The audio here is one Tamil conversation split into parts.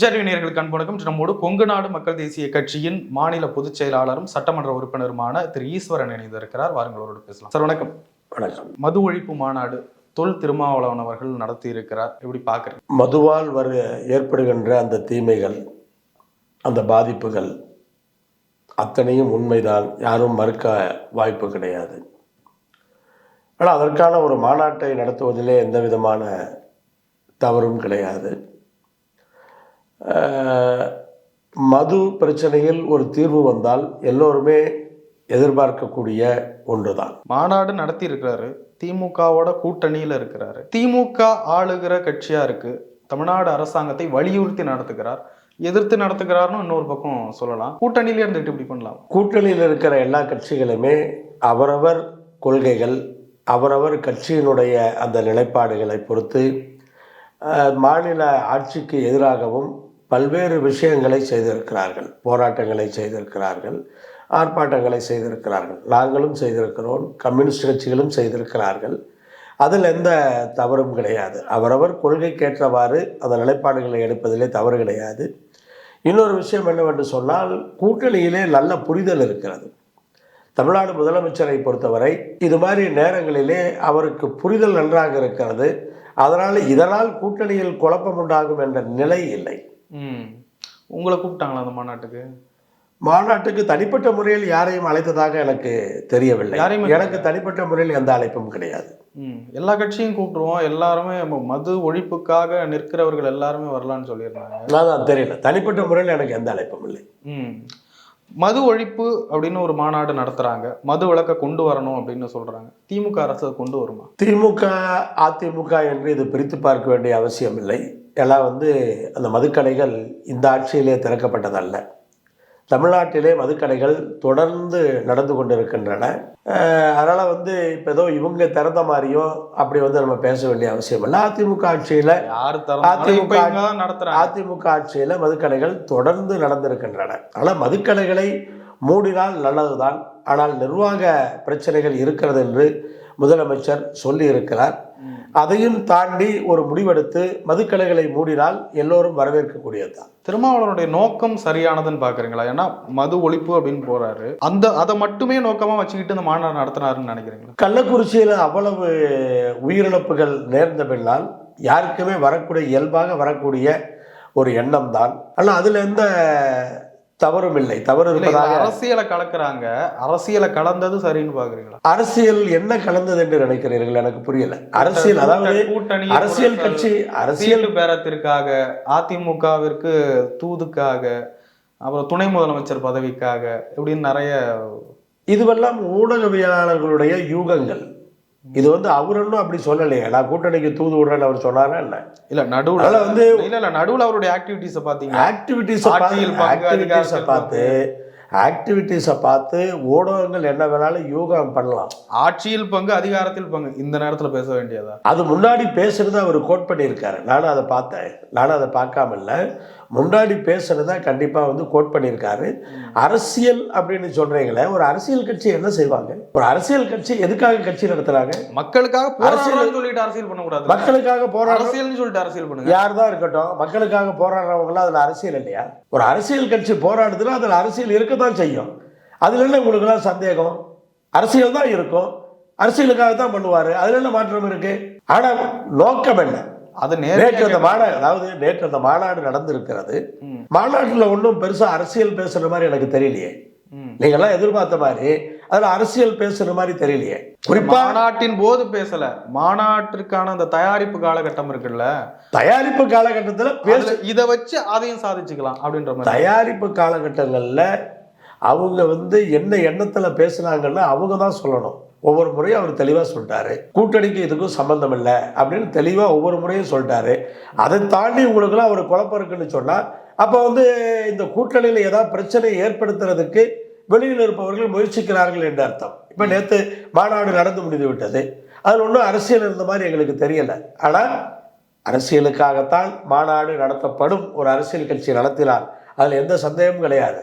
எம்ஜிஆர் நேயர்களுக்கு அன்பு நம்மோடு கொங்கு நாடு மக்கள் தேசிய கட்சியின் மாநில பொதுச் செயலாளரும் சட்டமன்ற உறுப்பினருமான திரு ஈஸ்வரன் இணைந்திருக்கிறார். வாருங்கள் அவரோடு பேசலாம். சார் வணக்கம். வணக்கம். மது ஒழிப்பு மாநாடு தொல் திருமாவளவன் அவர்கள் நடத்தி இருக்கிறார் எப்படி பாக்குறீங்க மதுவால் வர ஏற்படுகின்ற அந்த தீமைகள் அந்த பாதிப்புகள் அத்தனையும் உண்மைதான். யாரும் மறுக்க வாய்ப்பு கிடையாது. ஆனால் அதற்கான ஒரு மாநாட்டை நடத்துவதிலே எந்த விதமான தவறும் கிடையாது. மது பிரச்சனையில் ஒரு தீர்வு வந்தால் எல்லோருமே எதிர்பார்க்கக்கூடிய ஒன்றுதான். மாநாடு நடத்தி இருக்கிறாரு திமுகவோட கூட்டணியில இருக்கிறாரு. திமுக ஆளுகிற கட்சியா இருக்கு. தமிழ்நாடு அரசாங்கத்தை வலியுறுத்தி நடத்துகிறார். எதிர்த்து நடத்துகிறார்னு இன்னொரு பக்கம் சொல்லலாம். கூட்டணியில இருந்துட்டு இப்படி பண்ணலாம். கூட்டணியில் இருக்கிற எல்லா கட்சிகளுமே அவரவர் கொள்கைகள் அவரவர் கட்சியினுடைய அந்த நிலைப்பாடுகளை பொறுத்து மாநில ஆட்சிக்கு எதிராகவும் பல்வேறு விஷயங்களை செய்திருக்கிறார்கள். போராட்டங்களை செய்திருக்கிறார்கள். ஆர்ப்பாட்டங்களை செய்திருக்கிறார்கள். நாங்களும் செய்திருக்கிறோம். கம்யூனிஸ்ட் கட்சிகளும் செய்திருக்கிறார்கள். அதில் எந்த தவறும் கிடையாது. அவரவர் கொள்கைக்கேற்றவாறு அந்த நிலைப்பாடுகளை எடுப்பதிலே தவறு கிடையாது. இன்னொரு விஷயம் என்னவென்று சொன்னால் கூட்டணியிலே நல்ல புரிதல் இருக்கிறது. தமிழ்நாடு முதலமைச்சரை பொறுத்தவரை இது மாதிரி நேரங்களிலே அவருக்கு புரிதல் நன்றாக இருக்கிறது. அதனால் இதனால் கூட்டணியில் குழப்பம் உண்டாகும் என்ற நிலை இல்லை. உங்களை கூப்பிட்டாங்களா அந்த மாநாட்டுக்கு? மாநாட்டுக்கு தனிப்பட்ட முறையில் யாரையும் அழைத்ததாக எனக்கு தெரியவில்லை. யாரையும் எனக்கு தனிப்பட்ட முறையில் எந்த அழைப்பும் கிடையாது. ம். எல்லா கட்சியும் கூப்பிட்டுருவோம். எல்லாருமே மது ஒழிப்புக்காக நிற்கிறவர்கள் எல்லாருமே வரலான்னு சொல்லியிருந்தாங்க. அதான் தெரியல. தனிப்பட்ட முறையில் எனக்கு எந்த அழைப்பும் இல்லை. ம். மது ஒழிப்பு அப்படின்னு ஒரு மாநாடு நடத்துறாங்க. மது விளக்க கொண்டு வரணும் அப்படின்னு சொல்றாங்க. திமுக அரசு கொண்டு வருமா? திமுக அதிமுக என்று இது பிரித்து பார்க்க வேண்டிய அவசியம் இல்லை எல்லாம் வந்து அந்த மதுக்கடைகள் இந்த ஆட்சியிலே திறக்கப்பட்டதல்ல. தமிழ்நாட்டிலே மதுக்கடைகள் தொடர்ந்து நடந்து கொண்டிருக்கின்றன. அஹ் அதனால வந்து இப்போ ஏதோ இவங்க திறந்த மாதிரியோ அப்படி வந்து நம்ம பேச வேண்டிய அவசியம் இல்லை. அதிமுக ஆட்சியில் அதிமுக தான் அதிமுக ஆட்சியில் மதுக்கடைகள் தொடர்ந்து நடந்திருக்கின்றன. ஆனால் மதுக்கடைகளை மூடினால் நல்லதுதான். ஆனால் நிர்வாக பிரச்சனைகள் இருக்கிறது என்று முதலமைச்சர் சொல்லி இருக்கிறார் அதையும் தாண்டி ஒரு முடிவெடுத்து மதுக்கடைகளை மூடினால் எல்லோரும் வரவேற்கக்கூடியதுதான். திருமாவளவனுடைய நோக்கம் சரியானதுன்னு பாக்குறீங்களா? ஏன்னா மது ஒழிப்பு அப்படின்னு போறாரு. அந்த அதை மட்டுமே நோக்கமா வச்சுக்கிட்டு இந்த மாநாடு நடத்தினாருன்னு நினைக்கிறீங்களா? கள்ளக்குறிச்சியில் அவ்வளவு உயிரிழப்புகள் நேர்ந்த பின்னால் யாருக்குமே வரக்கூடிய இயல்பாக வரக்கூடிய ஒரு எண்ணம் தான் ஆனால் அதில் எந்த தவறும் இல்லை. தவறு இருப்பதாக அரசியலை கலக்குறாங்க. அரசியலை கலந்தது சரின்னு பாக்குறீங்களா? அரசியல் என்ன கலந்தது என்று நினைக்கிறீர்கள்? எனக்கு புரியல. அரசியல் அதாவது கூட்டணி அரசியல் கட்சி அரசியல் பேரத்திற்காக அதிமுகவிற்கு தூதுக்காக அப்புறம் துணை முதலமைச்சர் பதவிக்காக இப்படின்னு நிறைய இதுவெல்லாம் ஊடகவியலாளர்களுடைய யூகங்கள். இது வந்து அவர் ஒன்றும் அப்படி சொல்லலையே. நான் கூட்டணிக்கு தூது விடுறேன்னு அவர் சொன்னாரா என்ன? இல்ல நடுவுல அதனால வந்து இல்ல இல்ல நடுவுல அவருடைய ஆக்டிவிட்டிஸ பாத்தீங்க. ஆக்டிவிட்டீஸை ஆக்டிவிட்டீஸை பார்த்து ஆக்டிவிட்டீஸை பார்த்து ஊடகங்கள் என்ன வேணாலும் யூகம் பண்ணலாம். ஆட்சியில் பங்கு அதிகாரத்தில் பங்கு. இந்த நேரத்துல பேச வேண்டியதா? அது முன்னாடி பேசுறத அவர் கோட் பண்ணியிருக்காரு. நானும் அதை பார்த்தேன். நானும் அதை பார்க்காம இல்லை. முன்னாடி பேசுறத கண்டிப்பாக வந்து கோட் பண்ணியிருக்காரு. அரசியல் அப்படின்னு சொல்றீங்களே ஒரு அரசியல் கட்சி என்ன செய்வாங்க? ஒரு அரசியல் கட்சி எதுக்காக கட்சி நடத்துறாங்க? மக்களுக்காக போராடுறான்னு சொல்லிட்டு அரசியல் பண்ணக்கூடாது. மக்களுக்காக போராடுற அரசியல்னு சொல்லிட்டு அரசியல் பண்ணுங்க. யார் தான் இருக்கட்டும் மக்களுக்காக போராடுறவங்களாம் அதில் அரசியல் இல்லையா? ஒரு அரசியல் கட்சி போராடுதுன்னா அதில் அரசியல் இருக்கத்தான் செய்யும். அதில் என்ன உங்களுக்குலாம் சந்தேகம்? அரசியல் தான் இருக்கும். அரசியலுக்காக தான் பண்ணுவார். அதில் என்ன மாற்றம் இருக்கு? ஆனால் நோக்கம் என்ன? அது நேற்று அந்த மாநாடு அதாவது நேற்று அந்த மாநாடு நடந்திருக்கிறது. மாநாட்டில் ஒன்றும் பெருசாக அரசியல் பேசுகிற மாதிரி எனக்கு தெரியலையே. நீங்கள்லாம் எதிர்பார்த்த மாதிரி அதில் அரசியல் பேசுகிற மாதிரி தெரியலையே. குறிப்பாக மாநாட்டின் போது பேசல. மாநாட்டிற்கான அந்த தயாரிப்பு காலகட்டம் இருக்குல்ல. தயாரிப்பு காலகட்டத்தில் பேச இத வச்சு அதையும் சாதிச்சுக்கலாம் அப்படின்ற மாதிரி. தயாரிப்பு காலகட்டங்களில் அவங்க வந்து என்ன எண்ணத்தில் பேசுனாங்கன்னா அவங்க தான் சொல்லணும். ஒவ்வொரு முறையும் அவர் தெளிவாக சொல்லிட்டாரு. கூட்டணிக்கு இதுக்கும் சம்மந்தம் இல்லை அப்படின்னு தெளிவாக ஒவ்வொரு முறையும் சொல்லிட்டாரு. அதை தாண்டி உங்களுக்குலாம் அவர் குழப்பம் இருக்குன்னு சொன்னால் அப்போ வந்து இந்த கூட்டணியில் ஏதாவது பிரச்சனை ஏற்படுத்துறதுக்கு வெளியில் இருப்பவர்கள் முயற்சிக்கிறார்கள் என்று அர்த்தம். இப்போ நேற்று மாநாடு நடந்து முடிந்து விட்டது. அதில் ஒன்றும் அரசியல் இருந்த மாதிரி எங்களுக்கு தெரியலை. ஆனால் அரசியலுக்காகத்தான் மாநாடு நடத்தப்படும். ஒரு அரசியல் கட்சி நடத்தினால் அதில் எந்த சந்தேகமும் கிடையாது.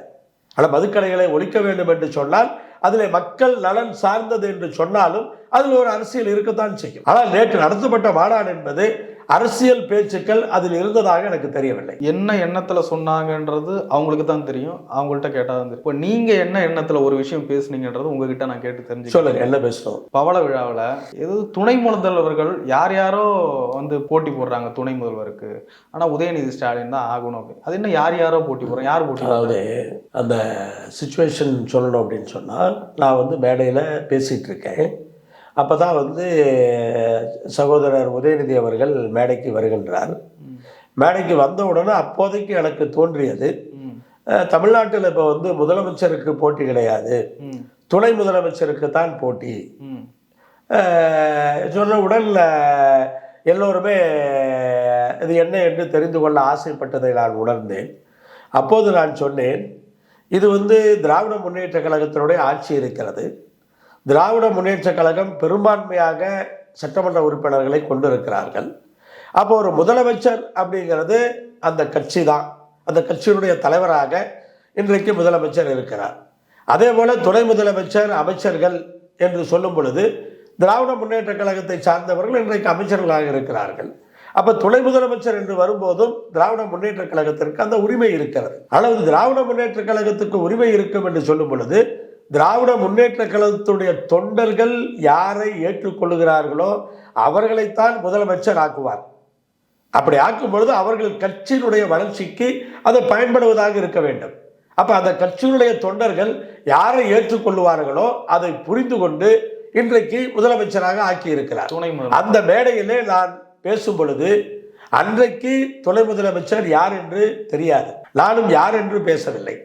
ஆனால் மதுக்கடைகளை ஒழிக்க வேண்டும் என்று சொன்னால் அதில் மக்கள் நலன் சார்ந்தது என்று சொன்னாலும் அதில் ஒரு அரசியல் இருக்கத்தான் செய்யும். ஆனால் நேற்று நடத்தப்பட்ட மாநாடு என்பது அரசியல் பேச்சுக்கள் அதில் இருந்ததாக எனக்கு தெரியவில்லை. என்ன எண்ணத்துல சொன்னாங்கன்றது அவங்களுக்கு தான் தெரியும். அவங்கள்ட்ட கேட்டா தான் தெரியும். இப்போ நீங்க என்ன எண்ணத்துல ஒரு விஷயம் பேசுனீங்கன்றது உங்ககிட்ட நான் கேட்டு தெரிஞ்சு சொல்லுங்க என்ன பேசணும் பவள விழாவில் ஏதோ துணை முதல்வர்கள் யார் யாரோ வந்து போட்டி போடுறாங்க துணை முதல்வருக்கு. ஆனா உதயநிதி ஸ்டாலின் தான் ஆகணும் அப்படி அது என்ன யார் யாரோ போட்டி போடுறாங்க? யார் போட்டி? அதாவது அந்த சுச்சுவேஷன் சொல்லணும் அப்படின்னு சொன்னால் நான் வந்து மேடையில் பேசிகிட்டு இருக்கேன். அப்போ தான் வந்து சகோதரர் உதயநிதி அவர்கள் மேடைக்கு வருகின்றார். மேடைக்கு வந்த உடனே அப்போதைக்கு எனக்கு தோன்றியது. தமிழ்நாட்டில் இப்போ வந்து முதலமைச்சருக்கு போட்டி கிடையாது. துணை முதலமைச்சருக்கு தான் போட்டி. சொன்னவுடன் அஹ், எல்லோருமே இது என்ன என்று தெரிந்து கொள்ள ஆசைப்பட்டதை நான் உணர்ந்தேன். அப்போது நான் சொன்னேன் இது வந்து திராவிட முன்னேற்ற கழகத்தினுடைய ஆட்சி இருக்கிறது. திராவிட முன்னேற்ற கழகம் பெரும்பான்மையாக சட்டமன்ற உறுப்பினர்களை கொண்டிருக்கிறார்கள். அப்போ ஒரு முதலமைச்சர் அப்படிங்கிறது அந்த கட்சி தான். அந்த கட்சியினுடைய தலைவராக இன்றைக்கு முதலமைச்சர் இருக்கிறார். அதே போல துணை முதலமைச்சர் அமைச்சர்கள் என்று சொல்லும் பொழுது திராவிட முன்னேற்ற கழகத்தை சார்ந்தவர்கள் இன்றைக்கு அமைச்சர்களாக இருக்கிறார்கள். அப்ப துணை முதலமைச்சர் என்று வரும்போதும் திராவிட முன்னேற்ற கழகத்திற்கு அந்த உரிமை இருக்கிறது. ஆனால் திராவிட முன்னேற்ற கழகத்துக்கு உரிமை இருக்கும் என்று சொல்லும் பொழுது திராவிட முன்னேற்ற கழகத்துடைய தொண்டர்கள் யாரை ஏற்றுக்கொள்கிறார்களோ அவர்களைத்தான் முதலமைச்சர் ஆக்குவார். அப்படி ஆக்கும் பொழுது அவர்கள் கட்சியினுடைய வளர்ச்சிக்கு அது பயன்படுவதாக இருக்க வேண்டும். அப்ப அந்த கட்சியினுடைய தொண்டர்கள் யாரை ஏற்றுக்கொள்வார்களோ அதை புரிந்து கொண்டு இன்றைக்கு முதலமைச்சராக ஆக்கி இருக்கிறார் துணை முதல்வர் அந்த மேடையிலே நான் பேசும் பொழுது அன்றைக்கு துணை முதலமைச்சர் யார் என்று தெரியாது. நானும் யார் என்று பேசவில்லை.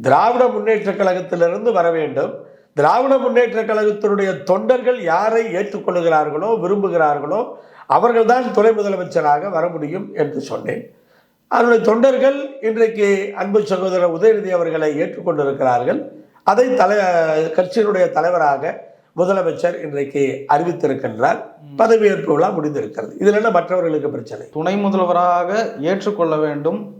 திராவிட முன்னேற்ற கழகத்திலிருந்து வர வேண்டும். திராவிட முன்னேற்ற கழகத்தினுடைய தொண்டர்கள் யாரை ஏற்றுக்கொள்கிறார்களோ விரும்புகிறார்களோ அவர்கள்தான் துணை முதலமைச்சராக வர முடியும் என்று சொன்னேன். அதனுடைய தொண்டர்கள் இன்றைக்கு அன்பு சகோதரர் உதயநிதி அவர்களை ஏற்றுக்கொண்டிருக்கிறார்கள். அதை தலை கட்சியினுடைய தலைவராக முதலமைச்சர் இன்றைக்கு அறிவித்திருக்கின்றார். பதவியேற்பு விழா முடிந்திருக்கிறது. இதில் என்ன மற்றவர்களுக்கு பிரச்சனை? துணை முதல்வராக ஏற்றுக்கொள்ள வேண்டும்.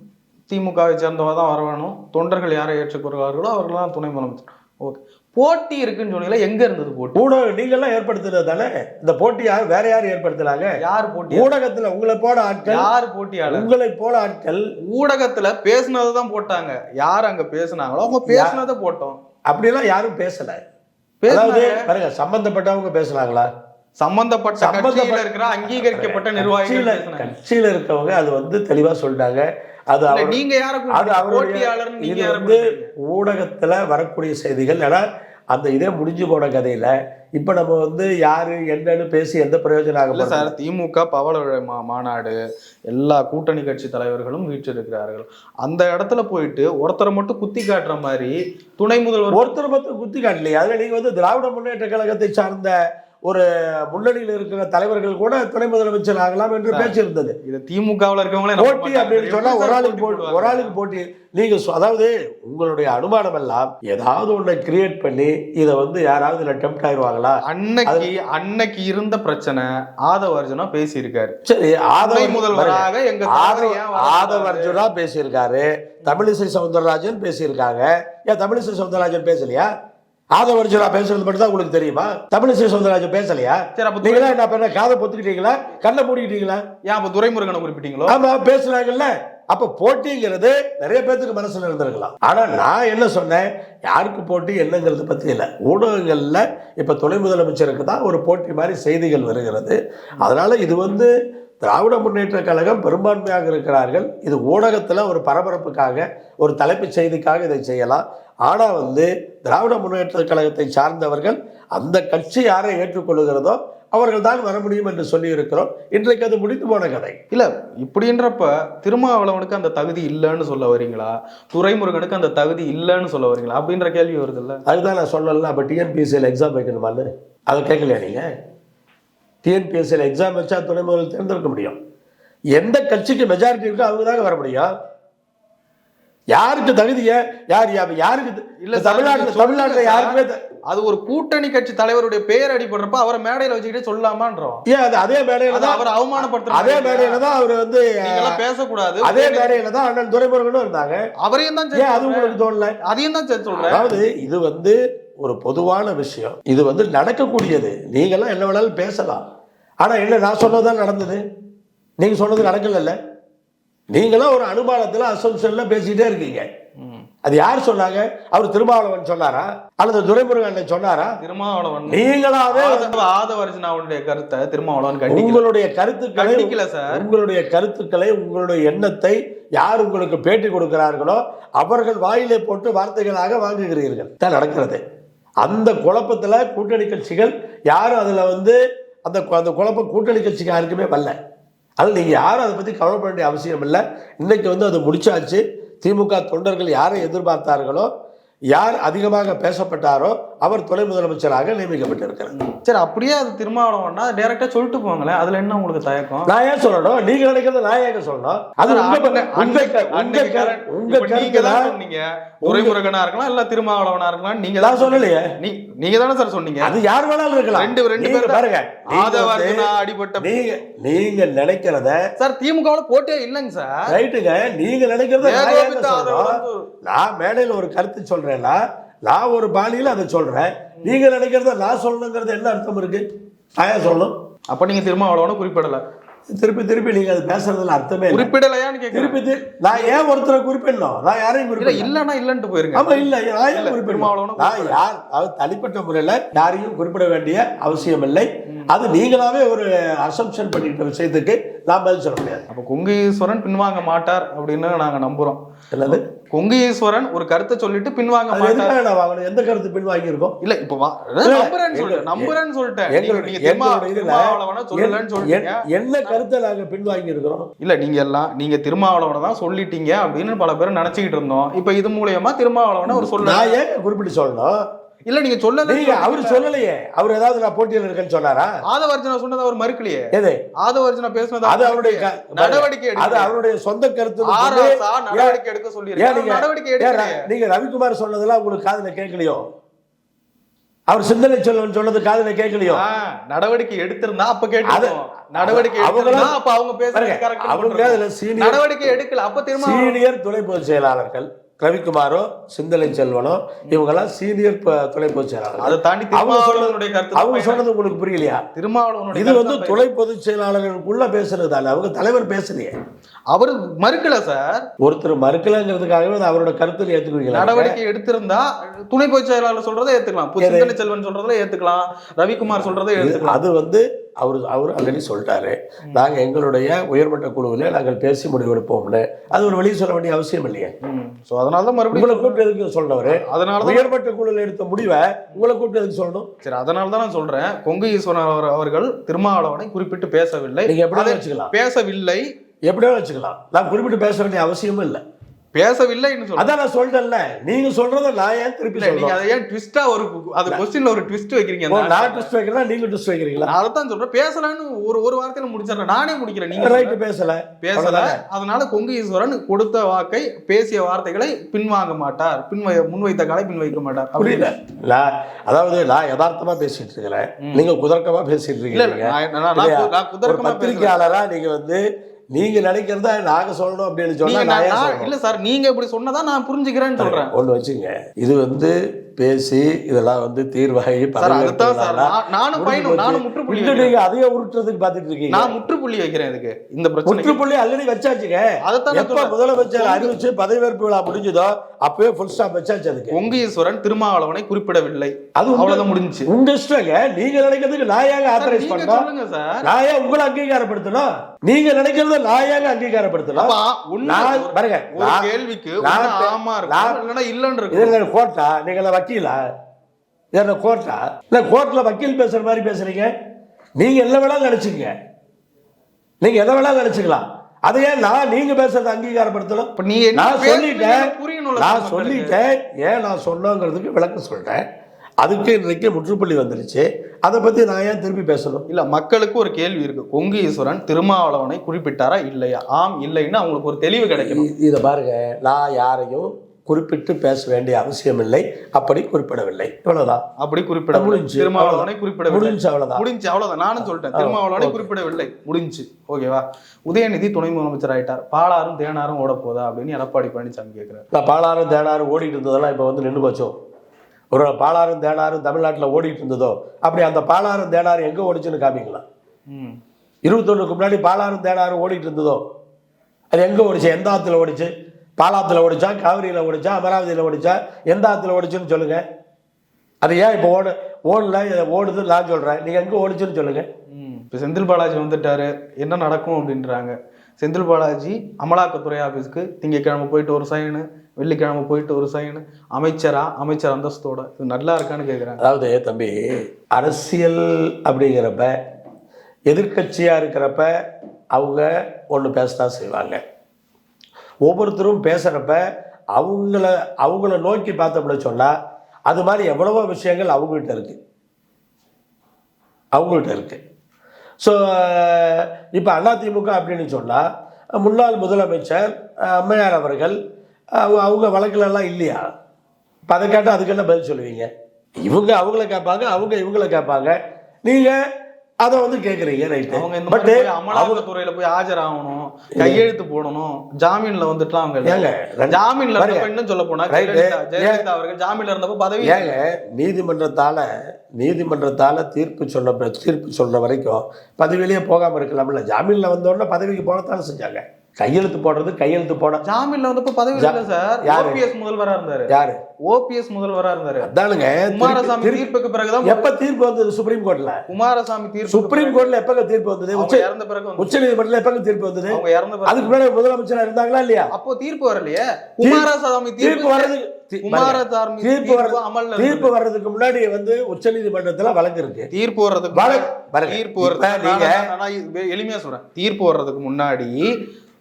திமுகவை சேர்ந்தவா தான் வர வேணும் தொண்டர்கள் யாரை ஏற்றுக்கொள்கிறார்களோ அவர்கள் தான் துணை முதலமைச்சர். ஓகே. போட்டி இருக்குன்னு சொன்னீங்களா எங்க இருந்தது போட்டி? ஊடகம் நீங்கெல்லாம் ஏற்படுத்தினது தானே இந்த போட்டி யார் வேற யார் ஏற்படுத்தினாங்க யார் போட்டி ஊடகத்துல உங்களை போல ஆட்கள் யார் போட்டியாளர்? உங்களை போல ஆட்கள். ஊடகத்துல பேசுனதை தான் போட்டாங்க. யார் அங்க பேசுனாங்களோ அவங்க பேசுனதை போட்டோம். அப்படிலாம் யாரும் பேசல. அதாவது பாருங்க சம்பந்தப்பட்டவங்க பேசுனாங்களா? சம்பந்தப்பட்ட சம்பந்தப்பட்ட- இருக்கிற அங்கீகரிக்கப்பட்ட நிர்வாகிகள் கட்சியில இருக்கவங்க அது வந்து தெளிவா சொல்லிட்டாங்க. அது அவர் நீங்க யார அது அவருடைய இது யார வந்து ஊடகத்துல வரக்கூடிய செய்திகள். ஏன்னா அந்த இதே முடிஞ்சு போன கதையில இப்ப நம்ம வந்து யாரு என்னன்னு பேசி எந்த பிரயோஜனம் ஆக இல்ல போறது? சார் திமுக பவள மாநாடு எல்லா கூட்டணி கட்சி தலைவர்களும் வீற்றிருக்கிறார்கள். அந்த இடத்துல போயிட்டு ஒருத்தரை மட்டும் குத்தி காட்டுற மாதிரி துணை முதல்வர் ஒருத்தர் மட்டும் குத்தி காட்டலையே. அதுல நீங்க வந்து திராவிட முன்னேற்ற கழகத்தை சார்ந்த ஒரு முன்னணியில் இருக்கிற தலைவர்கள் கூட துணை முதலமைச்சர் ஆகலாம் என்று பேச்சு இருந்தது. இது திமுகவுல இருக்கவங்களே போட்டி. அப்படின்னு சொன்னா ஒரு ஆளுக்கு போட்டி? ஒரு ஆளுக்கு போட்டி. நீங்க அதாவது உங்களுடைய அனுமானம் எல்லாம் ஏதாவது ஒண்ணை கிரியேட் பண்ணி இதை வந்து யாராவது இதுல டெம்ட் ஆயிடுவாங்களா அன்னைக்கு அன்னைக்கு இருந்த பிரச்சனை ஆதவ அர்ஜுனா பேசியிருக்காரு. சரி ஆதவ முதல்வராக எங்க? ஆதவ அர்ஜுனா பேசியிருக்காரு. தமிழிசை சவுந்தரராஜன் பேசியிருக்காங்க. ஏன் தமிழிசை சவுந்தரராஜன் பேசலையா? ஆதவ அர்ஜுனா பேசுறது மட்டும் தான் உங்களுக்கு தெரியுமா? தமிழிசை சவுந்தரராஜன் பேசலையா? சரி அப்ப நீங்களா என்ன பண்ண? காதை பொத்துக்கிட்டீங்களா? கண்ணை மூடிக்கிட்டீங்களா? ஏன் அப்ப துரைமுருகனை குறிப்பிட்டீங்களோ? ஆமா பேசுனாங்கல்ல அப்ப போட்டிங்கிறது நிறைய பேத்துக்கு மனசுல இருந்திருக்கலாம். ஆனா நான் என்ன சொன்னேன்? யாருக்கு போட்டி என்னங்கிறது பத்தி இல்லை. ஊடகங்கள்ல இப்ப துணை முதலமைச்சருக்கு தான் ஒரு போட்டி மாதிரி செய்திகள் வருகிறது. அதனால இது வந்து திராவிட முன்னேற்ற கழகம் பெரும்பான்மையாக இருக்கிறார்கள். இது ஊடகத்துல ஒரு பரபரப்புக்காக ஒரு தலைப்புச் செய்திக்காக இதை செய்யலாம். ஆனா வந்து திராவிட முன்னேற்ற கழகத்தை சார்ந்தவர்கள் அந்த கட்சி யாரை ஏற்றுக்கொள்ளுகிறதோ அவர்கள் தான் வர முடியும் என்று சொல்லி இருக்கிறோம் இன்றைக்கு அது முடிந்து போன கதை. இல்ல இப்படின்றப்ப திருமாவளவனுக்கு அந்த தகுதி இல்லைன்னு சொல்ல வரீங்களா? துரைமுருகனுக்கு அந்த தகுதி இல்லைன்னு சொல்ல வரீங்களா? அப்படின்ற கேள்வி வருது இல்ல அதுதான் நான் சொல்லல அப்போ டிஎன்பிஎஸ்சியில் எக்ஸாம் வைக்கணுமான்னு? அதை கேட்கலையா நீங்கள் டிஎன்பிஎஸ்சியில் எக்ஸாம் வச்சா துணை முதல் தேர்ந்தெடுக்க முடியும். எந்த கட்சிக்கு மெஜாரிட்டி இருக்கோ அவங்க தாங்க வர முடியும். யாருக்கு தகுதிய யார் யாருக்கு இல்ல தமிழ்நாட்டில் தமிழ்நாட்டில் யாருக்குமே அது ஒரு கூட்டணி கட்சி தலைவருடைய பேர் அடிபடுறப்ப அவரை மேடையில வச்சுக்கிட்டே சொல்லலாமான்றோம். ஏன் அது அதே மேடையில தான் அவர் அவமானப்படுத்துற அதே மேடையில தான் அவர் வந்து பேசக்கூடாது. அதே மேடையில தான் அண்ணன் துரைமுருகனும் இருந்தாங்க. அவரையும் தான் அது உங்களுக்கு தோணல? அதையும் தான் சொல்றேன். அதாவது இது வந்து ஒரு பொதுவான விஷயம். இது வந்து நடக்கக்கூடியது. நீங்களாம் என்ன வேணாலும் பேசலாம். ஆனா என்ன நான் சொன்னதுதான் நடந்தது? நீங்க சொன்னது நடக்கல நீங்களும் ஒரு அனுமானத்துல அசம்ஷன்ல பேசிட்டே இருக்கீங்க. அது யார் சொன்னாங்க? அவர் திருமாவளவன் சொன்னாரா? அல்லது துரைமுருகன் சொன்னாரா? திருமாவளவன். நீங்களாவே ஆதவ ஆதவர்ஜனாவுடைய கருத்தை திருமாவளவன் உங்களுடைய கருத்துக்களை கண்டிக்கல சார். உங்களுடைய கருத்துக்களை உங்களுடைய எண்ணத்தை யார் உங்களுக்கு பேட்டி கொடுக்கிறார்களோ அவர்கள் வாயிலே போட்டு வார்த்தைகளாக வாங்குகிறீர்கள். தான் நடக்கிறது. அந்த குழப்பத்தில் கூட்டணி கட்சிகள் யாரும் அதில் வந்து அந்த அந்த குழப்பம் கூட்டணி கட்சிக்கு யாருக்குமே வரல. அதில் நீங்கள் யாரும் அதை பற்றி கவலைப்பட வேண்டிய அவசியம் இல்லை. இன்றைக்கி வந்து அது முடிச்சாச்சு. திமுக தொண்டர்கள் யாரை எதிர்பார்த்தார்களோ யார் அதிகமாக பேசப்பட்டாரோ அவர் துணை முதலமைச்சராக நியமிக்கப்பட்டிருக்கிறார். சரி அப்படியே அது திருமாவளவன்னா டைரக்டா சொல்லிட்டு போங்களேன். அதுல என்ன உங்களுக்கு தயக்கம்? நான் ஏன் சொல்லணும்? நீங்க நினைக்கிறது நான் ஏங்க சொல்லணும்? அது உங்க நீங்க தான் தான் சொன்னீங்க. துரைமுருகனா இருக்கலாம் இல்ல திருமாவளவனா இருக்கலாம் நீங்க நான் சொல்லலையே. நீ நீங்க தானே சார் சொன்னீங்க. அது யார் வேணாலும் இருக்கலாம். ரெண்டு ரெண்டு நீங்க பேர் பாருங்க. நீங்க ஆதவ வந்து- அர்ஜுனா அடிபட்ட நீங்க நீங்க நினைக்கிறத சார் திமுகவுல போட்டே இல்லைங்க சார். ரைட்டுங்க. நீங்க நினைக்கிறத நான் மேடையில் ஒரு கருத்து சொல்றேன்னா நான் ஒரு பாணியில அதை சொல்றேன் நீங்க நினைக்கிறத நான் சொல்லணுங்கிறது என்ன அர்த்தம் இருக்கு? நான் ஏன் சொல்லணும். அப்ப நீங்க திருமாவளவனை குறிப்பிடல. திருப்பி திருப்பி நீங்க அது பேசுறதுல அர்த்தமே குறிப்பிடலையான்னு திருப்பி திரு- நான் ஏன் ஒருத்தரை குறிப்பிடணும்? நான் யாரையும் குறிப்பிடல. இல்லன்னா இல்லன்ட்டு போயிருங்க. ஆமா இல்ல நான் ஏன் குறிப்பிடணும்? நான் யார் அதாவது தனிப்பட்ட முறையில யாரையும் குறிப்பிட வேண்டிய அவசியம் இல்லை. அது நீங்களாவே ஒரு அசம்ஷன் பண்ணிட்ட விஷயத்துக்கு நான் பதில் சொல்ல முடியாது. அப்ப கொங்கு ஈஸ்வரன் பின்வாங்க மாட்டார் அப்படின்னு நாங்க நம்புறோம். என்னது? கொங்கு ஈஸ்வரன் ஒரு கருத்தை சொல்லிட்டு பின்வாங்க வாங்கணும் எந்த கருத்து பின்வாங்கி இருக்கோம் இல்ல இப்ப நம்புறேன்னு சொல்லிட்டேன் நம்புறேன்னு சொல்லிட்டேன். சொல்லலன்னு சொல்லிட்டீங்க. என்ன கருத்தை நாங்க பின்வாங்கி இருக்கிறோம் இல்ல நீங்க எல்லாம் நீங்க திருமாவளவனை தான் சொல்லிட்டீங்க அப்படின்னு பல பேர் நினைச்சுக்கிட்டு இருந்தோம். இப்ப இது மூலியமா திருமாவளவனை ஒரு சொல்ல நான் ஏன் குறிப்பிட்டு சொல்லணும்? இல்ல நீங்க சொல்லல அவர் சொல்லலையே. அவர் ஏதாவது நான் போட்டியில் இருக்கேன்னு சொன்னாரா? ஆதவர்ஜனா சொன்னதை அவர் மறுக்கலையே. எது? ஆதவர்ஜனா பேசுனது அது அவர் அவருடைய நடவடிக்கை அது. அவருடைய சொந்த கருத்து நடவடிக்கை எடுக்க நீங்க- நடவடிக்கை ர- நீங்க ரவிக்குமார் சொன்னதெல்லாம் உங்களுக்கு காதுல கேட்கலையோ? அவர் சிந்தனை செல்வன் சொன்னது காதுல கேட்கலையோ? நடவடிக்கை எடுத்திருந்தா அப்ப கேட்டு நடவடிக்கை எடுத்திருந்தா அப்ப அவங்க பேசுறது அவங்க சீனியர் நடவடிக்கை எடுக்கல. அப்ப திரும்ப சீனியர் துணை பொதுச் செயலாளர்கள் ரவிக்குமாரோ சிந்தனை செல்வனோ இவங்கெல்லாம் சீனியர் ப- துணை பொதுச் செயலாளர்கள் அதை தாண்டி அவங்க கருத்து அவங்க. சொன்னது உங்களுக்கு புரியலையா? திருமாவளவனுடைய இது வந்து கருத்து தான் துணை பொதுச் செயலாளர்களுக்குள்ள பேசுறது தானே அவங்க தலைவர் பேசலையே. அவரு மறுக்கல சார். ஒருத்தர் மறுக்கலங்கிறதுக்காகவே அவரோட கருத்துல ஏத்துக்குவீங்களா? நடவடிக்கை எடுத்திருந்தா துணை பொதுச் செயலாளர் சொல்றதை ஏத்துக்கலாம்? சிந்தனை செல்வன் சொல்றதை ஏத்துக்கலாம். ரவிக்குமார் சொல்றதை ஏத்துக்கலாம். அது வந்து அவர் அவர் ஆல்ரெடி சொல்லிட்டாரு. நாங்க எங்களுடைய உயர்மட்ட குழுவில் நாங்கள் பேசி முடிவெடுப்போம்னு. அது ஒரு வெளியே சொல்ல வேண்டிய அவசியம் இல்லையே. சோ அதனால தான் உங்களை மறுபடியும் கூப்பிட்டு எதுக்கு சொன்னவரு அதனால தான் உயர்மட்ட குழுவில் எடுத்த முடிவை உங்களை கூப்பிட்டு எதுக்கு சொல்லணும்? சரி அதனால தான் நான் சொல்றேன். கொங்கு ஈஸ்வரன் அவர் அவர்கள் திருமாவளவனை குறிப்பிட்டு பேசவில்லை. நீங்க எப்படி வச்சுக்கலாம். பேசவில்லை. எப்படியோ வச்சுக்கலாம். நான் குறிப்பிட்டு பேச வேண்டிய அவசியமும் இல்லை. பேசவில்லைன்னு சொல்றேன். அதான் நான் சொல்லிட்டேன்ல நீங்க சொல்றத நான் ஏன் திருப்பி நீங்க அதை ஏன் ட்விஸ்டா ஒரு அது கொஸ்டின்ல ஒரு ட்விஸ்ட் வைக்கிறீங்க நான் ட்விஸ்ட் வைக்கிறேன் நீங்க ட்விஸ்ட் வைக்கிறீங்களா? நான் அதைத்தான் சொல்றேன். பேசலான்னு ஒரு ஒரு வார்த்தையில முடிச்சிடறேன். நானே முடிக்கிறேன். நீங்க ரைட்டு பேசல. பேசல? அதனால கொங்கு ஈஸ்வரன் கொடுத்த வாக்கை பேசிய வார்த்தைகளை பின்வாங்க மாட்டார். பின்வை முன்வைத்த காலை பின்வைக்க மாட்டார். அப்படி புரியல அதாவது நான் யதார்த்தமா பேசிட்டு இருக்கிறேன். நீங்க குதர்க்கமா பேசிட்டு இருக்கீங்க நான் குதர்க்கமா பத்திரிகையாளரா நீங்க வந்து நீங்க நினைக்கிறதா நாங்க சொல்லணும் அப்படின்னு சொன்னா? இல்ல சார் நீங்க இப்படி சொன்னதா நான் புரிஞ்சுக்கிறேன்னு சொல்றேன். ஒண்ணு வச்சுங்க. இது வந்து பேசி இதெல்லாம் வந்து தீர்வாகி நானும் முடிஞ்சு பயணம். நானும் முற்றுப்புள்ளி. நீங்க அதையே உருட்டுறதுக்கு பாத்துட்டு இருக்கீங்க. நான் முற்றுப்புள்ளி வைக்கிறேன் இதுக்கு இந்த பிரச்சனைக்கு. முற்றுப்புள்ளி ஆல்ரெடி வச்சாச்சுங்க. அதைத்தான் எப்ப. முதலமைச்சர் அறிவிச்சு பதவியேற்பு விழா முடிஞ்சதோ அப்பவே ஃபுல் ஸ்டாப் வச்சாச்சு அதுக்கு. கொங்கு ஈஸ்வரன் திருமாவளவனை குறிப்பிடவில்லை. அது அவ்வளவுதான் முடிஞ்சுச்சு. உங்க இஷ்டங்க. நீங்க நினைக்கிறதுக்கு நான் ஏங்க சார், ஆத்தரைஸ் பண்ணோம் நான் ஏன் உங்களை அங்கீகாரப்படுத்தணும்? நீங்க நினைக்கிறத நான் ஏங்க ஒரு- பாருங்க கேள்விக்கு ஆமா இல்லைன்னா கோர்ட்டா நீங்க எல்லாம் வக்கீலா? இது என்ன கோர்ட்டா இல்ல கோர்ட்ல வக்கீல் பேசுற மாதிரி பேசுறீங்க நீங்க என்ன வேணாலும் நினைச்சுங்க நீங்க எதை வேணாலும் நினைச்சுக்கலாம். அதை ஏன் நான் நீங்க பேசுறதை அங்கீகாரப்படுத்தணும்? இப்ப என்ன நான் சொல்லிட்டேன். நான். சொல்லிட்டேன். ஏன் நான் சொன்னோங்கிறதுக்கு விளக்கம் சொல்லிட்டேன் அதுக்கு இன்றைக்கு முற்றுப்புள்ளி வந்துருச்சு. அதை பத்தி நான் ஏன் திருப்பி பேசணும்? இல்ல மக்களுக்கு ஒரு கேள்வி இருக்கு. கொங்கு ஈஸ்வரன் திருமாவளவனை குறிப்பிட்டாரா இல்லையா? ஆம் இல்லைன்னு அவங்களுக்கு ஒரு தெளிவு கிடைக்கணும். இ- இதை பாருங்க. நான் யாரையும் குறிப்பிட்டு பேச வேண்டிய அவசியம் இல்லை அப்படி குறிப்பிடவில்லை. இவ்வளவுதான். அப்படி குறிப்பிட முடிஞ்சுச்சு. திருமாவளவனை. குறிப்பிடவில்லை. முடிஞ்சு அவ்வளவுதான். முடிஞ்சு அவ்வளவுதான். நானும் சொல்லிட்டேன். திருமாவளவனை. குறிப்பிடவில்லை. முடிஞ்சு. ஓகேவா? உதயநிதி துணை முதலமைச்சர் ஆயிட்டார் பாலாரும் தேனாரும் ஓட போதா அப்படின்னு எடப்பாடி பழனிசாமி கேக்குறாரு. நான் பாலாறும் தேனாரும் ஓடிட்டு இருந்ததெல்லாம் இப்போ வந்து நின்று போச்சோ? ஒரு பாலாறும் தேனாரும் தமிழ்நாட்டில் ஓடிட்டு இருந்ததோ அப்படி அந்த பாலாறும் தேனாரும் எங்கே ஓடிச்சுன்னு காமிங்களா? ம். இருபத்தொன்னுக்கு முன்னாடி பாலாறும் தேனாரும் ஓடிட்டு இருந்ததோ? அது எங்கே ஓடிச்சு? எந்த ஆற்றுல ஓடிச்சு? பாலாத்துல ஓடிச்சா? காவிரியில் ஓடிச்சா? அமராவதியில் ஓடிச்சா? எந்த ஆற்றுல ஓடிச்சுன்னு சொல்லுங்கள் அது ஏன் இப்போ ஓட ஓடல? ஓடுதுன்னு நான் சொல்கிறேன் நீங்கள் எங்கே ஓடிச்சுன்னு சொல்லுங்கள் இப்போ செந்தில் பாலாஜி வந்துட்டாரு. என்ன நடக்கும் அப்படின்றாங்க. செந்தில் பாலாஜி அமலாக்கத்துறை ஆஃபீஸ்க்கு திங்கக்கிழமை போயிட்டு ஒரு சைனு வெள்ளிக்கிழமை போயிட்டு ஒரு சைனு அமைச்சரா? அமைச்சர் அந்தஸ்தோட. இது நல்லா இருக்கான்னு கேட்குறேன் அதாவது தம்பி அரசியல் அப்படிங்கிறப்ப எதிர்க்கட்சியாக இருக்கிறப்ப அவங்க ஒன்று பேசத்தான் செய்வாங்க. ஒவ்வொருத்தரும் பேசுகிறப்ப அவங்கள அவங்கள நோக்கி பார்த்தோம்னு சொன்னால் அது மாதிரி எவ்வளவோ விஷயங்கள் அவங்கள்ட்ட இருக்குது அவங்கள்ட்ட இருக்குது ஸோ இப்போ அதிமுக அப்படின்னு சொன்னால் முன்னாள் முதலமைச்சர் அம்மையார் அவர்கள் அவங்க வழக்குலலாம் இல்லையா? இப்போ அதை கேட்டால் அதுக்கு என்ன பதில் சொல்லுவீங்க? இவங்க அவங்கள கேட்பாங்க அவங்க இவங்கள கேட்பாங்க. நீங்கள் அதை வந்து கேட்குறீங்க ரைட்டு அவங்க இந்த பட் அமலாக்கத்துறையில போய் ஆஜராகணும் கையெழுத்து போடணும் ஜாமீன்ல வந்துட்டுலாம் அவங்க. ஏங்க ஜாமீன்ல இன்னும் சொல்ல போனா Right. ஜெயலலிதா அவர்கள் ஜாமீன்ல இருந்தப்ப பதவி ஏங்க நீதிமன்றத்தால் நீதிமன்றத்தால் தீர்ப்பு பிற- தீர்ப்பு சொல்ற வரைக்கும் பதவியிலேயே போகாமல் இருக்கலாம்ல. ஜாமீனில் வந்தோடனே பதவிக்கு போனத்தானே செஞ்சாங்க. கையெழுத்து போடுறது கையெழுத்து போட ஜாமீன்ல வந்தப்ப பதவி இல்ல சார்? ஓபிஎஸ் முதல்வரா இருந்தாரு யாரு ஓபிஎஸ் முதல்வரா இருந்தாரு அதானுங்க குமாரசாமி திருப்பி- தீர்ப்புக்கு பிறகுதான் எப்ப தீர்ப்பு வந்தது சுப்ரீம் கோர்ட்ல குமாரசாமி தீர்ப்பு சுப்ரீம் கோர்ட்ல எப்பங்க தீர்ப்பு வந்தது உச்ச இறந்த பிறகு வந்து- உச்ச நீதிமன்றத்தில் எப்பங்க தீர்ப்பு வந்தது அவங்க இறந்த பிறகு அதுக்கு முன்னாடி முதலமைச்சரா இருந்தாங்களா இல்லையா அப்போ தீர்ப்பு வரலையே குமாரசாமி தீர்ப்பு வர்றது தீர்ப்பு வர்றது அமல்ல தீர்ப்பு. வர்றதுக்கு முன்னாடி வந்து உச்ச நீதிமன்றத்துல வழக்கு இருக்கு தீர்ப்பு வர்றதுக்கு தீர்ப்பு வர்றதுக்கு நீங்க- எளிமையா சொல்றேன் தீர்ப்பு வர்றதுக்கு முன்னாடி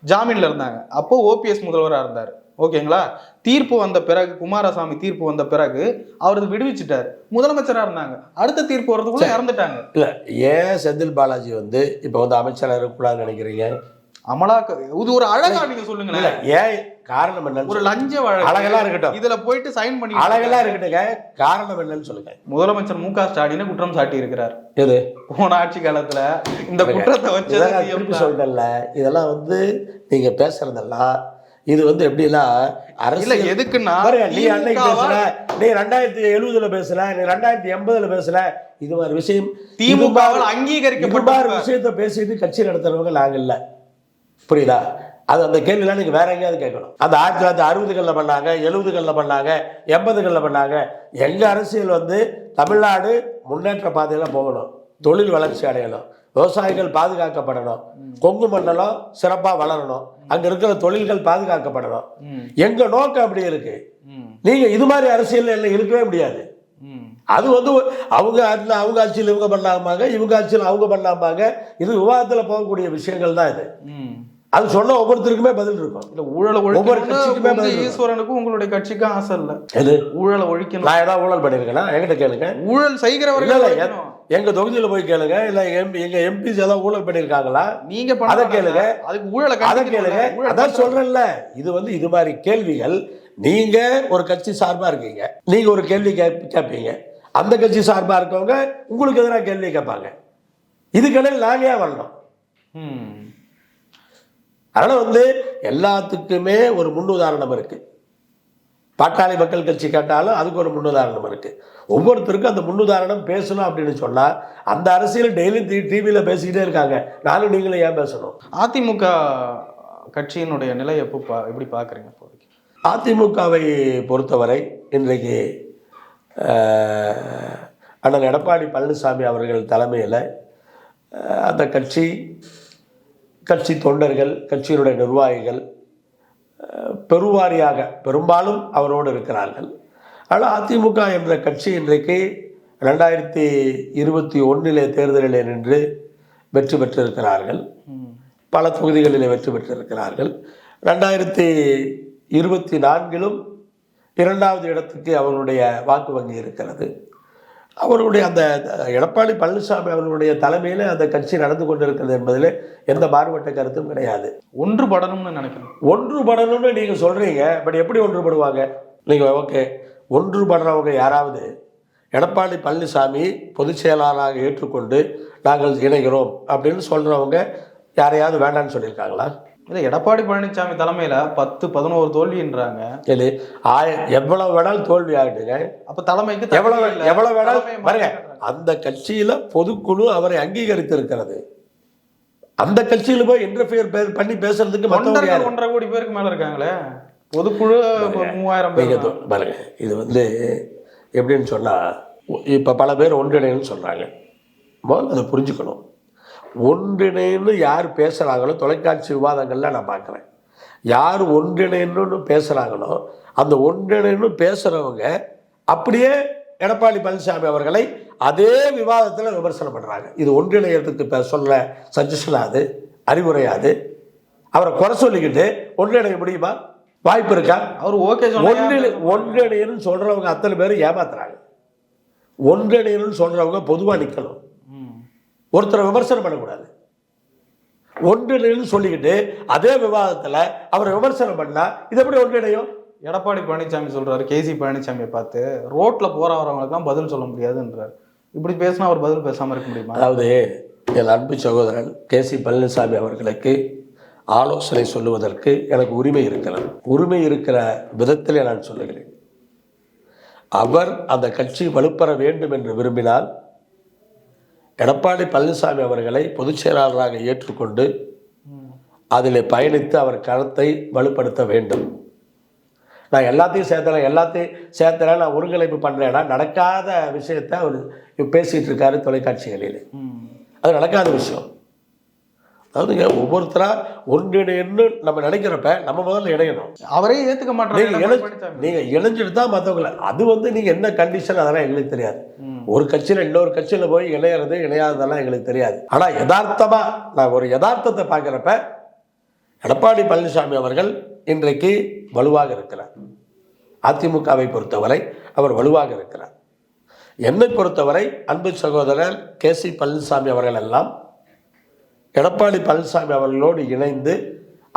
ஜாமீன்ல இருந்தாங்க. அப்போ ஓபிஎஸ் முதல்வரா இருந்தார். ஓகேங்களா தீர்ப்பு வந்த பிறகு குமாரசாமி தீர்ப்பு வந்த பிறகு அவரது விடுவிச்சிட்டார். முதலமைச்சரா இருந்தாங்க. அடுத்த தீர்ப்பு வர்றதுக்குள்ள இறந்துட்டாங்க. இல்ல ஏன் செந்தில் பாலாஜி வந்து இப்போ வந்து அமைச்சராக இருக்கக்கூடாதுன்னு நினைக்கிறீங்க? அமலாக்க இது ஒரு அழகா நீங்க இல்ல சொல்லுங்களேன் ஏன் காரணம் என்னன்னு ஒரு சொல்லுங்க. லஞ்ச அழகெல்லாம் இருக்கட்டும். இதுல போயிட்டு சைன் பண்ணி அழகெல்லாம் இருக்கட்டுங்க காரணம் என்னன்னு சொல்லுங்க. முதலமைச்சர் மு க ஸ்டாலின் குற்றம் சாட்டி இருக்கிறார் எது? போன ஆட்சி காலத்துல இந்த குற்றத்தை திருப்பி தான். சொல்லிட்டேன்ல இதெல்லாம் வந்து நீங்க பேசுறதெல்லாம் இது வந்து எப்படின்னா அரசியல் எதுக்குன்னா நீ அன்னைக்கு பேசல நீ ரெண்டாயிரத்தி எழுபதுல பேசல நீ ரெண்டாயிரத்தி எண்பதுல பேசல இது மாதிரி விஷயம். மாதிரி அங்கீகரிக்கப்பட்ட விஷயத்த பேசிட்டு கட்சி நடத்துறவங்க நாங்க இல்ல. புரியுதா? அது அந்த கேள்விலாம் நீங்க வேற எங்கேயாவது கேட்கணும். அந்த ஆயிரத்தி தொள்ளாயிரத்தி அறுபதுகளில் பண்ணாங்க எழுபதுகளில் பண்ணாங்க எண்பதுகளில் பண்ணாங்க. எங்க அரசியல் வந்து தமிழ்நாடு முன்னேற்ற பாதையில போகணும். தொழில் வளர்ச்சி அடையணும். விவசாயிகள் பாதுகாக்கப்படணும். கொங்கு மண்டலம் சிறப்பா வளரணும். அங்க இருக்கிற தொழில்கள் பாதுகாக்கப்படணும். ம், எங்க நோக்கம் அப்படி இருக்கு. ம், நீங்க இது மாதிரி அரசியல் எல்லாம் இருக்கவே முடியாது. அது வந்து அவங்க ஆட்சியில் அவங்க ஆட்சியில் இவங்க பண்ணாமாங்க இவங்க ஆட்சியில் அவங்க பண்ணாமாங்க இது விவாதத்தில் போகக்கூடிய விஷயங்கள் தான் இது. அது சொன்ன ஒவ்வொருத்தருக்குமே பதில் இருக்கும். இல்ல ஊழலை ஒவ்வொரு கட்சிக்குமே பதில். ஈஸ்வரனுக்கும் உங்களுடைய கட்சிக்கும் ஆசை இல்ல. எது? ஊழலை ஒழிக்கணும். நான் ஏதாவது ஊழல் பண்ணியிருக்கேனா என்கிட்ட கேளுங்க. ஊழல் செய்கிறவர்கள். எங்க தொகுதியில போய் கேளுங்க. இல்ல எம்பி எங்க எம்பிஸ் ஏதாவது ஊழல் பண்ணியிருக்காங்களா நீங்க அதை கேளுங்க. அதுக்கு ஊழலை அதை. கேளுங்க. அதான் சொல்றேன்ல. இது வந்து இது மாதிரி கேள்விகள். நீங்க ஒரு கட்சி சார்பா இருக்கீங்க. நீங்க ஒரு கேள்வி கேட்பீங்க அந்த கட்சி சார்பா இருக்கவங்க உங்களுக்கு எதிராக கேள்வி கேட்பாங்க. இதுக்கிடையில் நாங்க ஏன் வரணும்? ம். அதனால வந்து எல்லாத்துக்குமே ஒரு முன்னுதாரணம் இருக்கு. பாட்டாளி மக்கள் கட்சி கேட்டாலும் அதுக்கு ஒரு முன்னுதாரணம் இருக்கு. ஒவ்வொருத்தருக்கும் அந்த முன்னுதாரணம் பேசணும் அப்படின்னு சொன்னா அந்த அரசியல் டெய்லி டிவியில பேசிக்கிட்டே இருக்காங்க. நானும் நீங்களும் ஏன் பேசணும்? அதிமுக கட்சியினுடைய நிலை எப்போ பா எப்படி பாக்குறீங்க இப்போதைக்கு? அதிமுகவை பொறுத்தவரை இன்றைக்கு அண்ணன் எடப்பாடி பழனிசாமி அவர்கள் தலைமையில் அந்த கட்சி கட்சி தொண்டர்கள் கட்சியினுடைய நிர்வாகிகள் பெருவாரியாக பெரும்பாலும் அவரோடு இருக்கிறார்கள். ஆனால் அதிமுக என்ற கட்சி இன்றைக்கு ரெண்டாயிரத்தி இருபத்தி ஒன்றிலே தேர்தலிலே நின்று வெற்றி பெற்றிருக்கிறார்கள். பல தொகுதிகளிலே வெற்றி பெற்றிருக்கிறார்கள். ரெண்டாயிரத்தி இருபத்தி நான்கிலும் இரண்டாவது இடத்துக்கு அவருடைய வாக்கு வங்கி இருக்கிறது. அவர்களுடைய அந்த எடப்பாடி பழனிசாமி அவர்களுடைய தலைமையில் அந்த கட்சி நடந்து கொண்டிருக்கிறது என்பதில் எந்த மாறுபட்ட கருத்தும் கிடையாது. ஒன்றுபடணும்னு நினைக்கிறேன். ஒன்றுபடணும்னு நீங்கள் சொல்கிறீங்க பட் எப்படி ஒன்றுபடுவாங்க? நீங்கள் ஓகே ஒன்றுபடுறவங்க யாராவது எடப்பாடி பழனிசாமி பொதுச் செயலாளராக ஏற்றுக்கொண்டு நாங்கள் இணைகிறோம் அப்படின்னு சொல்கிறவங்க யாரையாவது வேண்டாம்னு சொல்லியிருக்காங்களா? இல்ல எடப்பாடி பழனிசாமி தலைமையில பத்து பதினோரு தோல்வின்றாங்க. இது ஆய எவ்வளவு வேணாலும் தோல்வி ஆகட்டுங்க. அப்ப தலைமைக்கு எவ்வளவு. எவ்வளவு வேணாலும் பாருங்க. அந்த கட்சியில பொதுக்குழு அவரை அங்கீகரித்திருக்கிறது. அந்த கட்சியில போய் இன்டர்ஃபியர் பண்ணி பேசுறதுக்கு? ஒன்றரை கோடி பேருக்கு மேல இருக்காங்களே. பொதுக்குழு மூவாயிரம் பேர் பாருங்க இது வந்து எப்படின்னு சொன்னா இப்ப பல பேர் ஒன்றிணைன்னு சொல்றாங்க முதல்ல அதை புரிஞ்சுக்கணும். ஒன்றிணைன்னு யார் பேசுறாங்களோ தொலைக்காட்சி விவாதங்கள்ல நான் பார்க்குறேன். யார் ஒன்றிணைன்னு பேசுறாங்களோ அந்த ஒன்றிணைன்னு பேசுறவங்க அப்படியே எடப்பாடி பழனிசாமி அவர்களை அதே விவாதத்தில் விமர்சனம் பண்றாங்க. இது ஒன்றிணையத்துக்கு இப்போ சொல்ல சஜஷனாது அறிவுரையாது அவரை குறை சொல்லிக்கிட்டு ஒன்றிணைய முடியுமா? வாய்ப்பு இருக்கா? அவர் ஓகே ஒன்றிணை ஒன்றிணைன்னு சொல்றவங்க அத்தனை பேரும் ஏமாத்துறாங்க. ஒன்றிணைன்னு சொல்றவங்க பொதுவா நிக்கணும். ஒருத்தரை விமர்சனம் பண்ணக்கூடாது. ஒன்றிணைன்னு சொல்லிக்கிட்டு அதே விவாதத்துல அவர் விமர்சனம் பண்ணா இது எப்படி ஒன்றிணையும்? எடப்பாடி பழனிசாமி சொல்றாரு கேசி பழனிசாமியை பார்த்து ரோட்ல போற வரவங்களுக்கு தான் பதில் சொல்ல முடியாதுன்றாரு. இப்படி பேசினா அவர் பதில் பேசாம இருக்க முடியுமா? அதாவது என் அன்பு சகோதரன் கே சி பழனிசாமி அவர்களுக்கு ஆலோசனை சொல்லுவதற்கு எனக்கு உரிமை இருக்கிறது. உரிமை இருக்கிற விதத்திலே நான் சொல்லுகிறேன். அவர் அந்த கட்சி வலுப்பெற வேண்டும் என்று விரும்பினால் எடப்பாடி பழனிசாமி அவர்களை பொதுச் செயலாளராக ஏற்றுக்கொண்டு அதில் பயணித்து அவர் கருத்தை வலுப்படுத்த வேண்டும். நான் எல்லாத்தையும் சேர்த்துறேன் எல்லாத்தையும் சேர்த்துறேன் நான் ஒருங்கிணைப்பு பண்ணுறேன்னா நடக்காத விஷயத்தை அவர் பேசிகிட்டு இருக்காரு தொலைக்காட்சிகளில். அது நடக்காத விஷயம். அதாவதுங்க ஒவ்வொருத்தரா ஒன்றிணைன்னு நம்ம நினைக்கிறப்ப நம்ம முதல்ல இணையணும். அவரே ஏத்துக்க மாட்டாரு. நீங்க எடப்பாடி இணை பழனிசாமி. நீங்க இணைஞ்சிட்டு தான் மற்றவங்கள அது வந்து நீங்க என்ன கண்டிஷன் அதெல்லாம் எங்களுக்கு தெரியாது. ஒரு கட்சியில இன்னொரு கட்சியில போய் இணையறது இணையாததெல்லாம் எங்களுக்கு தெரியாது. ஆனா யதார்த்தமா நான் ஒரு யதார்த்தத்தை பார்க்குறப்ப எடப்பாடி பழனிசாமி அவர்கள் இன்றைக்கு வலுவாக இருக்கிறார். அதிமுகவை பொறுத்தவரை அவர் வலுவாக இருக்கிறார். என்னை பொறுத்தவரை அன்பு சகோதரர் கே சி பழனிசாமி அவர்கள் எல்லாம் எடப்பாடி பழனிசாமி அவர்களோடு இணைந்து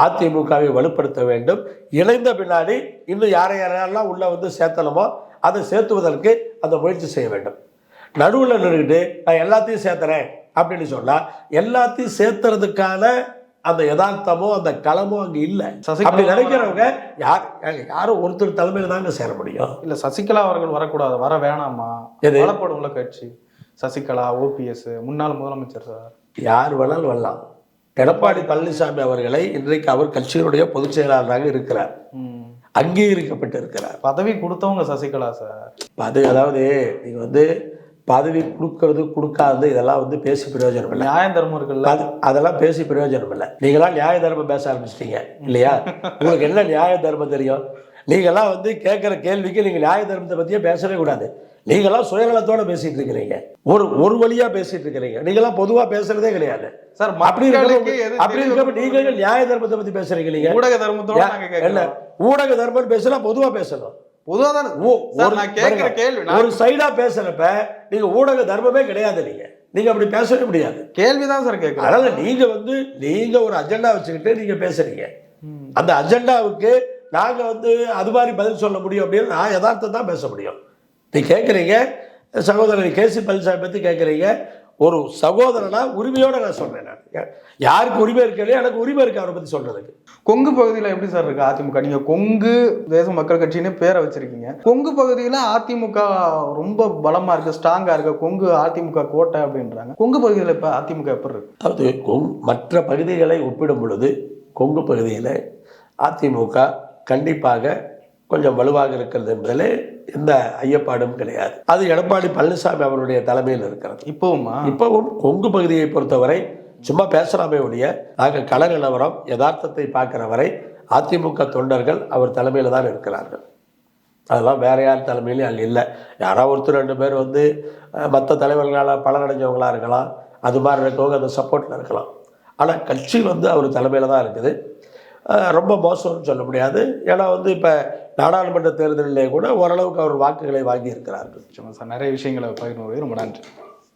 அதிமுகவை வலுப்படுத்த வேண்டும். இணைந்த பின்னாடி இன்னும் யாரை யாரெல்லாம் உள்ள வந்து சேர்த்தணுமோ அதை சேர்த்துவதற்கு அந்த முயற்சி செய்ய வேண்டும். நடுவில் நின்றுக்கிட்டு நான் எல்லாத்தையும் சேர்த்துறேன் அப்படின்னு சொன்னால் எல்லாத்தையும் சேர்த்துறதுக்கான அந்த யதார்த்தமோ அந்த களமோ அங்கே இல்லை. அப்படி நினைக்கிறவங்க யார் யாரும் ஒருத்தர் தலைமையில் தாங்க சேர முடியும். இல்ல சசிகலா அவர்கள் வரக்கூடாது வர வேணாமா? எது? வளப்படும்ல கட்சி. சசிகலா ஓபிஎஸ் முன்னாள் முதலமைச்சர் சார். யார் வேணாலும் வரலாம். எடப்பாடி பழனிசாமி அவர்களை இன்றைக்கு அவர் கட்சியினுடைய பொதுச் செயலாளராக இருக்கிறார். அங்கீகரிக்கப்பட்டு இருக்கிறார் பதவி கொடுத்தவங்க சசிகலா சார். அது அதாவது நீங்க வந்து பதவி கொடுக்கறது கொடுக்காதது இதெல்லாம் வந்து பேசி பிரயோஜனம் இல்லை. நியாயம் தர்மம் இருக்குல்ல? அது அதெல்லாம் பேசி பிரயோஜனம் இல்லை. நீங்களாம் நியாய தர்மம் பேச ஆரம்பிச்சிட்டீங்க இல்லையா? உங்களுக்கு என்ன நியாய தர்மம் தெரியும்? நீங்களாம் வந்து கேட்குற கேள்விக்கு நீங்கள் நியாய தர்மத்தை பற்றியே பேசவே கூடாது. நீங்களாம் சுயநலத்தோட பேசிட்டு இருக்கிறீங்க. ஒரு ஒரு வழியா பேசிட்டு இருக்கிறீங்க. நீங்களாம் பொதுவா பேசுறதே கிடையாது. சார் அப்படி அப்படி இருக்கப்ப நீங்க நியாய தர்மத்தை பத்தி பேசுறீங்க நீங்க? ஊடக தர்மத்தோட என்ன? ஊடக தர்மம் பேசினா பொதுவா பேசணும். பொதுவா தானே? ஒரு- கேள்வி ஒரு சைடா பேசுறப்ப நீங்க ஊடக தர்மமே கிடையாது நீங்க. நீங்க அப்படி பேசவே முடியாது. கேள்விதான் சார் கேட்கிறேன் அதனால நீங்க வந்து நீங்க ஒரு அஜெண்டா வச்சுக்கிட்டு நீங்க பேசுறீங்க. அந்த அஜெண்டாவுக்கு நாங்க வந்து அது மாதிரி பதில் சொல்ல முடியும் அப்படின்னு நான் யதார்த்தம் தான் பேச முடியும். நீ கேட்குறீங்க சகோதரர் கேசி பழனிசாமி பத்தி கேட்குறீங்க ஒரு சகோதரனா உரிமையோட நான் சொல்றேன் நான். யாருக்கு உரிமை இருக்கலையோ எனக்கு உரிமை இருக்கு அவரை பத்தி சொல்றதுக்கு. கொங்கு பகுதியில எப்படி சார் இருக்கு அதிமுக? நீங்க கொங்கு தேச மக்கள் கட்சின்னு பேரை வச்சிருக்கீங்க. கொங்கு பகுதியில அதிமுக ரொம்ப பலமா இருக்கு ஸ்ட்ராங்கா இருக்கு. கொங்கு அதிமுக கோட்டை அப்படின்றாங்க. கொங்கு பகுதியில இப்ப அதிமுக எப்படி இருக்கு? அதாவது மற்ற பகுதிகளை ஒப்பிடும் பொழுது கொங்கு பகுதியில் அதிமுக கண்டிப்பாக கொஞ்சம் வலுவாக இருக்கிறது என்பதில் எந்த ஐயப்பாடும் கிடையாது. அது எடப்பாடி பழனிசாமி அவருடைய தலைமையில் இருக்கிறது. இப்பவுமா? இப்பவும் கொங்கு பகுதியை பொறுத்தவரை சும்மா பேசலாமே ஒழிய நாங்கள் கள நிலவரம் யதார்த்தத்தை பார்க்கிற வரை அதிமுக தொண்டர்கள் அவர் தலைமையில் தான் இருக்கிறார்கள். அதெல்லாம் வேற யார் தலைமையிலையும் அங்கே இல்லை. யாராவது ஒருத்தர் ரெண்டு பேர் வந்து மற்ற தலைவர்களால் பலனடைஞ்சவங்களா இருக்கலாம். அது மாதிரி இருக்கவங்க அந்த சப்போர்ட்டில் இருக்கலாம். ஆனால் கட்சி வந்து அவர் தலைமையில் தான் இருக்குது. ரொம்ப மோசம்னு சொல்ல முடியாது. ஏன்னா வந்து இப்போ நாடாளுமன்ற தேர்தலிலே கூட ஓரளவுக்கு அவர் வாக்குகளை வாங்கி இருக்கிறார்கள் சார் நிறைய விஷயங்களை பகிர்ந்து ரொம்ப நன்றி.